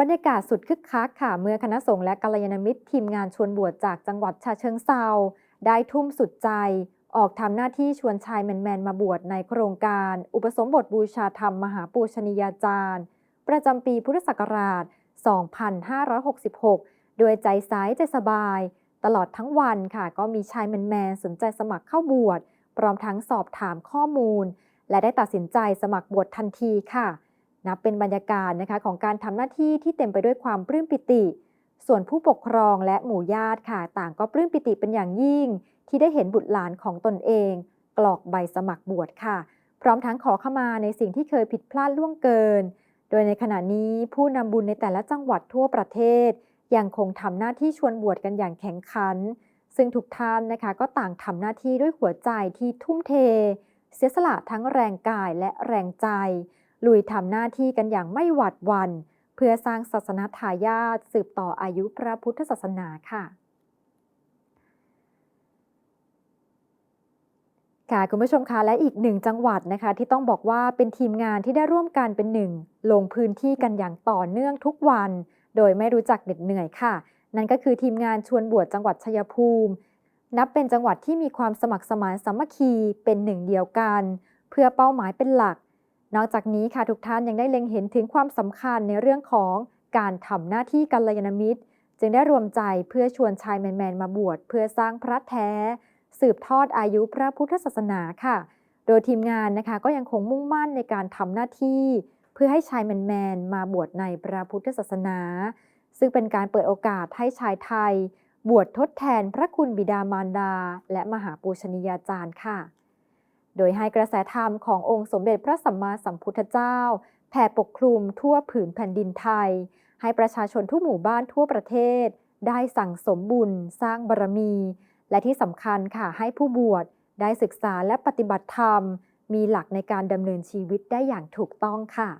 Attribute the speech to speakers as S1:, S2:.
S1: บรรยากาศสุดคึกคักค่ะ เมื่อคณะสงฆ์และกัลยาณมิตรทีมงานชวนบวชจากจังหวัดฉะเชิงเซาได้ทุ่มสุดใจ ออกทำหน้าที่ชวนชายแมน ๆ มาบวชในโครงการ อุปสมบทบูชาธรรมมหาปูชนียาจารย์ ประจำปีพุทธศักราช 2566 โดยใจซ้ายใจสบาย ตลอดทั้งวันค่ะ ก็มีชายแมน ๆ สนใจสมัครเข้าบวชพร้อมทั้งสอบถามข้อมูล และได้ตัดสินใจสมัครบวชทันทีค่ะ นับเป็นบรรยากาศนะคะของการทำหน้าที่ที่เต็มไปด้วยความปลื้มปิติ ส่วนผู้ปกครองและหมู่ญาติค่ะ ต่างก็ปลื้มปิติเป็นอย่างยิ่ง ที่ได้เห็นบุตรหลานของตนเอง กรอกใบสมัครบวชค่ะ พร้อมทั้งขอขมาในสิ่งที่เคยผิดพลาดล่วงเกิน โดยในขณะนี้ผู้นำบุญในแต่ละจังหวัดทั่วประเทศ ยังคงทำหน้าที่ชวนบวชกันอย่างแข็งขัน ซึ่งทุกท่านนะคะ ก็ต่างทำหน้าที่ด้วยหัวใจที่ทุ่มเท เสียสละทั้งแรงกายและแรงใจ ลุยทำหน้าที่กันอย่างไม่หวาดวัน่นเพื่อสร้างศาสนาทายาทสืบต่ออายุพระพุทธศาสนาค่ะค่ะคุณผู้ชมคะและอีกหนึ่งจังหวัดนะคะที่ต้องบอกว่าเป็นทีมงานที่ได้ร่วมกันเป็นหนึ่งลงพื้นที่กันอย่างต่อเนื่องทุกวัน โดยไม่รู้จักเหน็ดเหนื่อยค่ะ นั่นก็คือทีมงานชวนบวชจังหวัดชัยภูมิ นับเป็นจังหวัดที่มีความสมัครสมานสามัคคีเป็นหนึ่งเดียวกัน เพื่อเป้าหมายเป็นหลัก นอกจากนี้ค่ะทุกท่านยังได้เล็งเห็นถึงความสำคัญในเรื่องของการทำหน้าที่กัลยาณมิตร จึงได้รวมใจเพื่อชวนชายแมนๆมาบวชเพื่อสร้างพระแท้ สืบทอดอายุพระพุทธศาสนาค่ะ โดยทีมงานนะคะก็ยังคงมุ่งมั่นในการทำหน้าที่ เพื่อให้ชายแมนๆมาบวชในพระพุทธศาสนา ซึ่งเป็นการเปิดโอกาสให้ชายไทย บวชทดแทนพระคุณบิดามารดา และมหาปูชนียาจารย์ค่ะ โดยให้กระแสธรรมขององค์สมเด็จพระสัมมาสัมพุทธเจ้า แผ่ปกคลุมทั่วผืนแผ่นดินไทย ให้ประชาชนทุกหมู่บ้านทั่วประเทศ ได้สั่งสมบุญสร้างบารมี และที่สำคัญค่ะให้ผู้บวชได้ศึกษาและปฏิบัติธรรม มีหลักในการดำเนินชีวิตได้อย่างถูกต้องค่ะ